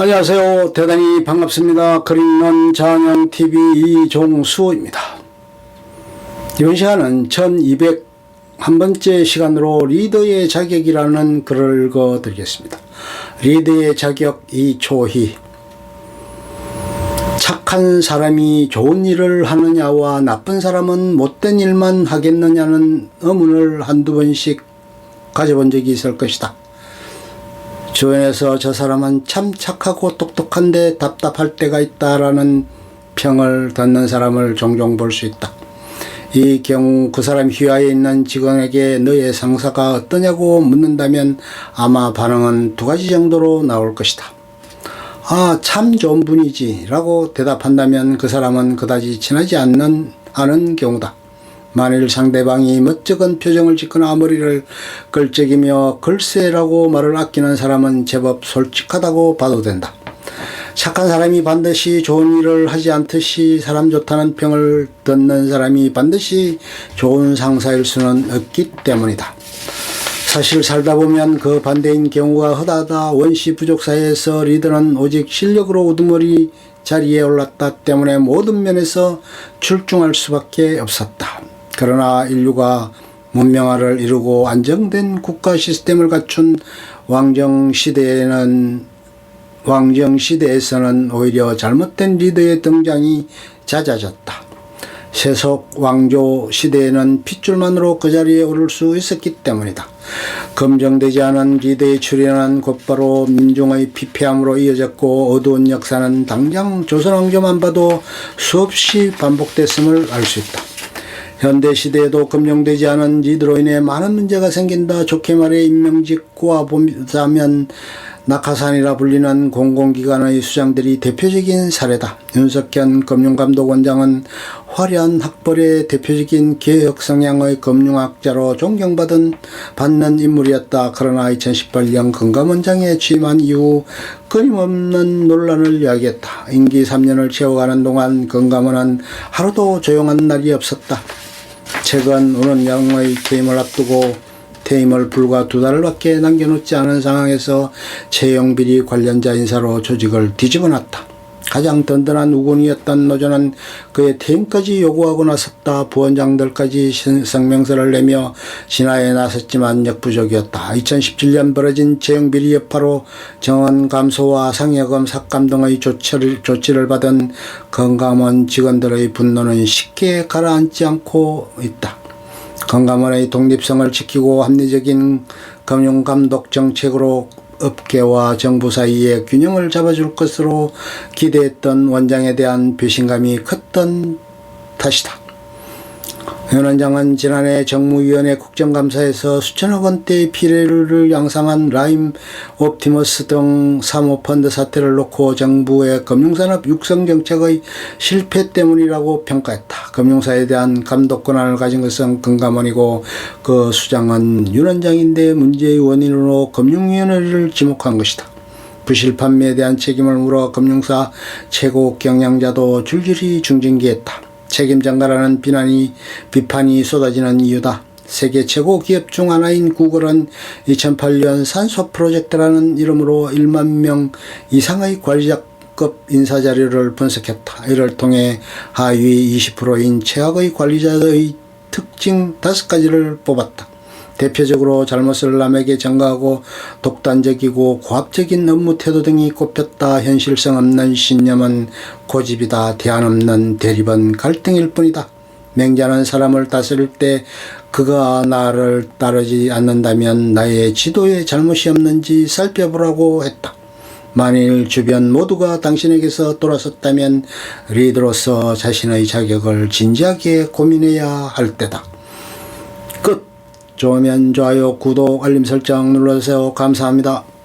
안녕하세요. 대단히 반갑습니다. 그림론 장영TV 이종수입니다. 이번 시간은 1201번째 시간으로 리더의 자격이라는 글을 읽어드리겠습니다. 리더의 자격 이초희 착한 사람이 좋은 일을 하느냐와 나쁜 사람은 못된 일만 하겠느냐는 의문을 한두 번씩 가져본 적이 있을 것이다. 주변에서 저 사람은 참 착하고 똑똑한데 답답할 때가 있다라는 평을 듣는 사람을 종종 볼 수 있다. 이 경우 그 사람 휘하에 있는 직원에게 너의 상사가 어떠냐고 묻는다면 아마 반응은 두 가지 정도로 나올 것이다. 아, 참 좋은 분이지. 라고 대답한다면 그 사람은 그다지 친하지 않는, 않은 경우다. 만일 상대방이 멋쩍은 표정을 짓거나 머리를 걸쩍이며 글쎄라고 말을 아끼는 사람은 제법 솔직하다고 봐도 된다. 착한 사람이 반드시 좋은 일을 하지 않듯이 사람 좋다는 평을 듣는 사람이 반드시 좋은 상사일 수는 없기 때문이다. 사실 살다 보면 그 반대인 경우가 허다하다 원시 부족 사회에서 리더는 오직 실력으로 우두머리 자리에 올랐다 때문에 모든 면에서 출중할 수밖에 없었다. 그러나 인류가 문명화를 이루고 안정된 국가 시스템을 갖춘 왕정 시대에는 왕정 시대에서는 오히려 잘못된 리더의 등장이 잦아졌다. 세속 왕조 시대에는 핏줄만으로 그 자리에 오를 수 있었기 때문이다. 검증되지 않은 리더의 출현은 곧바로 민중의 피폐함으로 이어졌고 어두운 역사는 당장 조선왕조만 봐도 수없이 반복됐음을 알 수 있다. 현대 시대에도 검증되지 않은 리더로 인해 많은 문제가 생긴다. 좋게 말해 임명직과 보자면 낙하산이라 불리는 공공기관의 수장들이 대표적인 사례다. 윤석현 금융감독 원장은 화려한 학벌의 대표적인 개혁 성향의 금융학자로 존경받은 받는 인물이었다. 그러나 2018년 금감원장에 취임한 이후 끊임없는 논란을 야기했다. 임기 3년을 채워가는 동안 금감원은 하루도 조용한 날이 없었다. 최근 오는 양의 퇴임을 앞두고 퇴임을 불과 두 달밖에 남겨놓지 않은 상황에서 채용비리 관련자 인사로 조직을 뒤집어 놨다. 가장 든든한 우군이었던 노조는 그의 퇴임까지 요구하고 나섰다. 부원장들까지 성명서를 내며 진화에 나섰지만 역부족이었다. 2017년 벌어진 채용비리 여파로 정원 감소와 상여금 삭감 등의 조치를, 조치를 받은 건강원 직원들의 분노는 쉽게 가라앉지 않고 있다. 건강원의 독립성을 지키고 합리적인 금융감독 정책으로 업계와 정부 사이의 균형을 잡아줄 것으로 기대했던 원장에 대한 배신감이 컸던 탓이다. 윤 원장은 지난해 정무위원회 국정감사에서 수천억 원대의 피해를 양상한 라임 옵티머스 등 사모펀드 사태를 놓고 정부의 금융산업 육성 정책의 실패 때문이라고 평가했다. 금융사에 대한 감독 권한을 가진 것은 금감원이고 그 수장은 윤 원장인데 문제의 원인으로 금융위원회를 지목한 것이다. 부실 판매에 대한 책임을 물어 금융사 최고 경영자도 줄줄이 중징계했다. 책임 전가라는 비난이 비판이 쏟아지는 이유다. 세계 최고 기업 중 하나인 구글은 2008년 산소 프로젝트라는 이름으로 1만 명 이상의 관리자급 인사 자료를 분석했다. 이를 통해 하위 20%인 최악의 관리자의 특징 5가지를 뽑았다. 대표적으로 잘못을 남에게 전가하고 독단적이고 고압적인 업무 태도 등이 꼽혔다. 현실성 없는 신념은 고집이다. 대안 없는 대립은 갈등일 뿐이다. 맹자는 사람을 다스릴 때 그가 나를 따르지 않는다면 나의 지도에 잘못이 없는지 살펴보라고 했다. 만일 주변 모두가 당신에게서 돌아섰다면 리더로서 자신의 자격을 진지하게 고민해야 할 때다. 끝. 좋으면 좋아요, 구독, 알림 설정 눌러주세요. 감사합니다.